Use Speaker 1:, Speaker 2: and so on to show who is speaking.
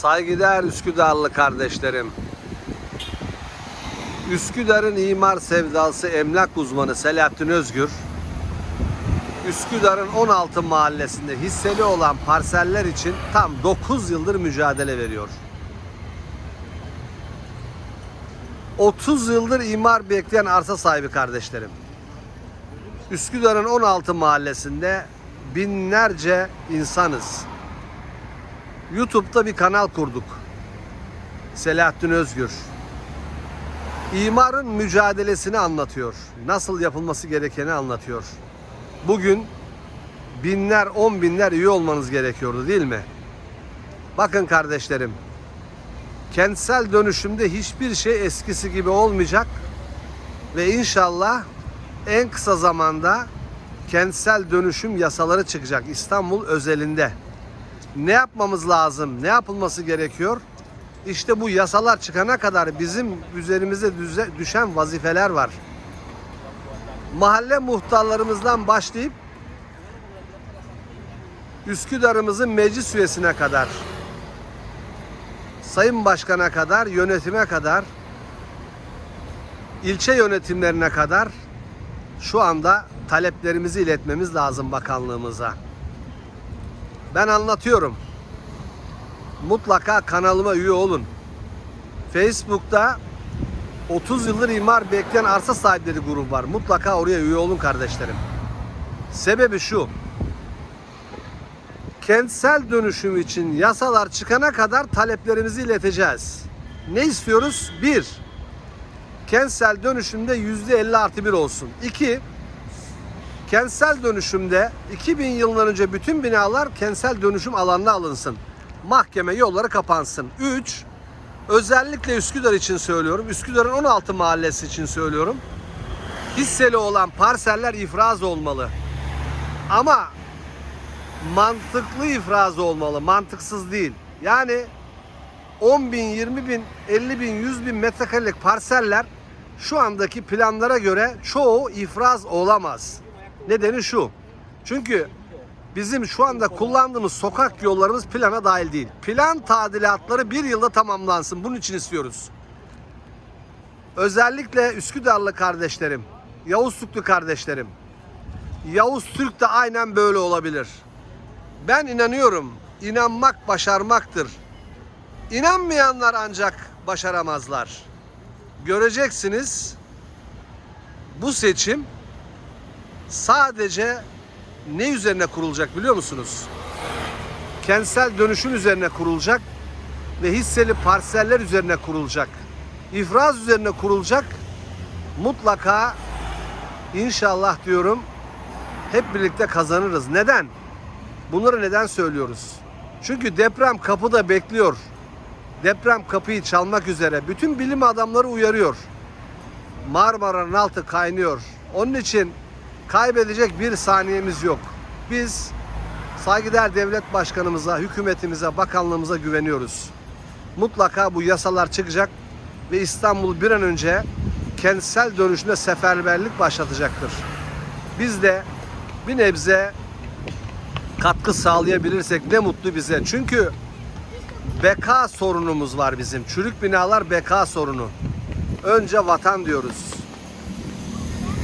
Speaker 1: Saygıdeğer Üsküdarlı kardeşlerim. Üsküdar'ın imar sevdası emlak uzmanı Selahattin Özgür, Üsküdar'ın 16 mahallesinde hisseli olan parseller için tam 9 yıldır mücadele veriyor. 30 yıldır imar bekleyen arsa sahibi kardeşlerim. Üsküdar'ın 16 mahallesinde binlerce insanız. YouTube'da bir kanal kurduk. Selahattin Özgür. İmarın mücadelesini anlatıyor. Nasıl yapılması gerekeni anlatıyor. Bugün binler, on binler üye olmanız gerekiyordu değil mi? Bakın kardeşlerim. Kentsel dönüşümde hiçbir şey eskisi gibi olmayacak. Ve inşallah en kısa zamanda kentsel dönüşüm yasaları çıkacak İstanbul özelinde. Ne yapmamız lazım? Ne yapılması gerekiyor? İşte bu yasalar çıkana kadar bizim üzerimize düşen vazifeler var. Mahalle muhtarlarımızdan başlayıp Üsküdar'ımızın meclis üyesine kadar, Sayın Başkan'a kadar, yönetime kadar, ilçe yönetimlerine kadar şu anda taleplerimizi iletmemiz lazım bakanlığımıza. Ben anlatıyorum. Mutlaka kanalıma üye olun. Facebook'ta 30 yıldır imar bekleyen arsa sahipleri grubu var. Mutlaka oraya üye olun kardeşlerim. Sebebi şu. Kentsel dönüşüm için yasalar çıkana kadar taleplerimizi ileteceğiz. Ne istiyoruz? Bir, kentsel dönüşümde %50 artı bir olsun. İki, kentsel dönüşümde 2000 yılından önce bütün binalar kentsel dönüşüm alanına alınsın. Mahkeme yolları kapansın. 3. Özellikle Üsküdar için söylüyorum. Üsküdar'ın 16 mahallesi için söylüyorum. Hisseli olan parseller ifraz olmalı. Ama mantıklı ifraz olmalı. Mantıksız değil. Yani 10 bin, 20 bin, 50 bin, 100 bin metrekarelik parseller şu andaki planlara göre çoğu ifraz olamaz. Nedeni şu. Çünkü bizim şu anda kullandığımız sokak yollarımız plana dahil değil. Plan tadilatları bir yılda tamamlansın. Bunun için istiyoruz. Özellikle Üsküdarlı kardeşlerim, Yavuz kardeşlerim. Yavuz Türk de aynen böyle olabilir. Ben inanıyorum. İnanmak başarmaktır. İnanmayanlar ancak başaramazlar. Göreceksiniz bu seçim sadece ne üzerine kurulacak biliyor musunuz? Kentsel dönüşüm üzerine kurulacak ve hisseli parseller üzerine kurulacak. İfraz üzerine kurulacak. Mutlaka inşallah diyorum hep birlikte kazanırız. Neden? Bunları neden söylüyoruz? Çünkü deprem kapıda bekliyor. Deprem kapıyı çalmak üzere. Bütün bilim adamları uyarıyor. Marmara'nın altı kaynıyor. Onun için kaybedecek bir saniyemiz yok. Biz saygıdeğer devlet başkanımıza, hükümetimize, bakanlığımıza güveniyoruz. Mutlaka bu yasalar çıkacak ve İstanbul bir an önce kentsel dönüşüme seferberlik başlatacaktır. Biz de bir nebze katkı sağlayabilirsek ne mutlu bize. Çünkü beka sorunumuz var bizim. Çürük binalar beka sorunu. Önce vatan diyoruz.